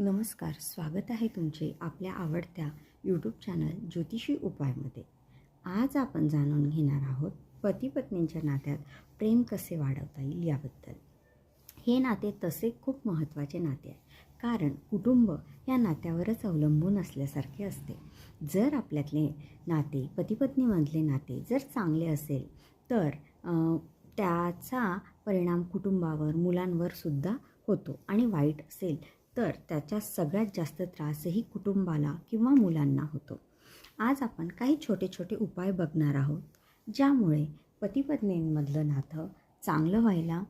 नमस्कार स्वागत आहे तुमचे आपल्या आवडत्या यूट्यूब चॅनल ज्योतिषी उपायमध्ये. आज आपण जाणून घेणार आहोत पती पत्नींच्या नात्यात प्रेम कसे वाढवता येईल याबद्दल. हे नाते तसे खूप महत्त्वाचे नाते आहे कारण कुटुंब या नात्यावरच अवलंबून असल्यासारखे असते. जर आपल्यातले नाते पतीपत्नीमधले नाते जर चांगले असेल तर त्याचा परिणाम कुटुंबावर मुलांवर सुद्धा होतो आणि वाईट असेल तर त्याचा सगळ्यात जास्त त्रासही कुटुंबाला किंवा मुलांना होतो. आज आपण काही छोटे छोटे उपाय बघणार आहोत ज्यामुळे पतीपत्नींमधलं नातं चांगलं व्हायला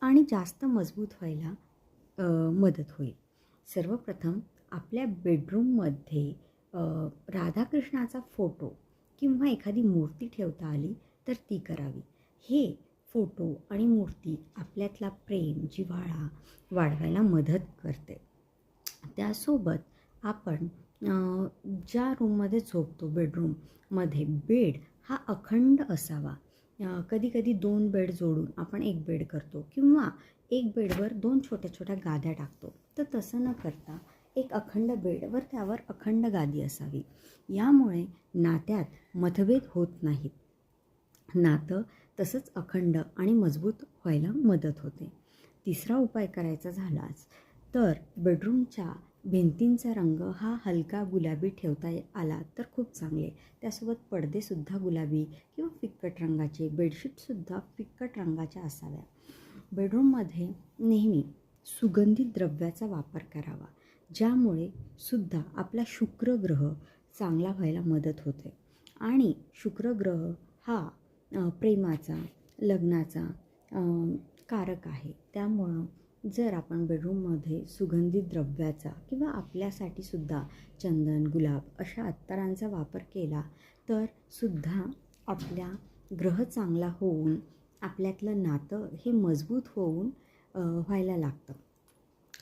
आणि जास्त मजबूत व्हायला मदत होईल. सर्वप्रथम आपल्या बेडरूममध्ये राधाकृष्णाचा फोटो किंवा एखादी मूर्ती ठेवता आली तर ती करावी. हे फोटो आणि मूर्ती आपल्यातला प्रेम जिव्हाळा वाढवायला मदत करते. त्यासोबत आपण ज्या रूममध्ये झोपतो बेडरूममध्ये बेड हा अखंड असावा. कधी कधी दोन बेड जोडून आपण एक बेड करतो किंवा एक बेडवर दोन छोट्या छोट्या गाद्या टाकतो. तर तसं न करता एक अखंड बेडवर त्यावर अखंड गादी असावी. यामुळे नात्यात मतभेद होत नाहीत. नातं तसंच अखंड आणि मजबूत व्हायला मदत होते. तिसरा उपाय करायचा झालाच तर बेडरूमच्या भिंतींचा रंग हा हलका गुलाबी ठेवता आला तर खूप चांगले. त्यासोबत पडदेसुद्धा गुलाबी किंवा फिक्कट रंगाचे बेडशीटसुद्धा फिक्कट रंगाच्या असाव्या. बेडरूममध्ये नेहमी सुगंधित द्रव्याचा वापर करावा ज्यामुळे सुद्धा आपला शुक्र ग्रह चांगला व्हायला मदत होते. आणि शुक्र ग्रह हा प्रेमाचा लग्नाचा कारक आहे. त्यामुळं जर आपण बेडरूममध्ये सुगंधित द्रव्याचा किंवा आपल्यासाठी सुद्धा चंदन गुलाब अशा अत्तरांचा वापर केला तर सुद्धा आपल्या ग्रह चांगला होऊन आपल्यातलं नातं हे मजबूत होऊन व्हायला लागतं.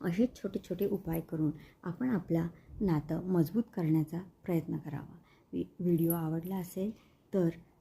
असे छोटे छोटे उपाय करून आपण आपला नातं मजबूत करण्याचा प्रयत्न करावा. वि व्हिडिओ आवडला असेल तर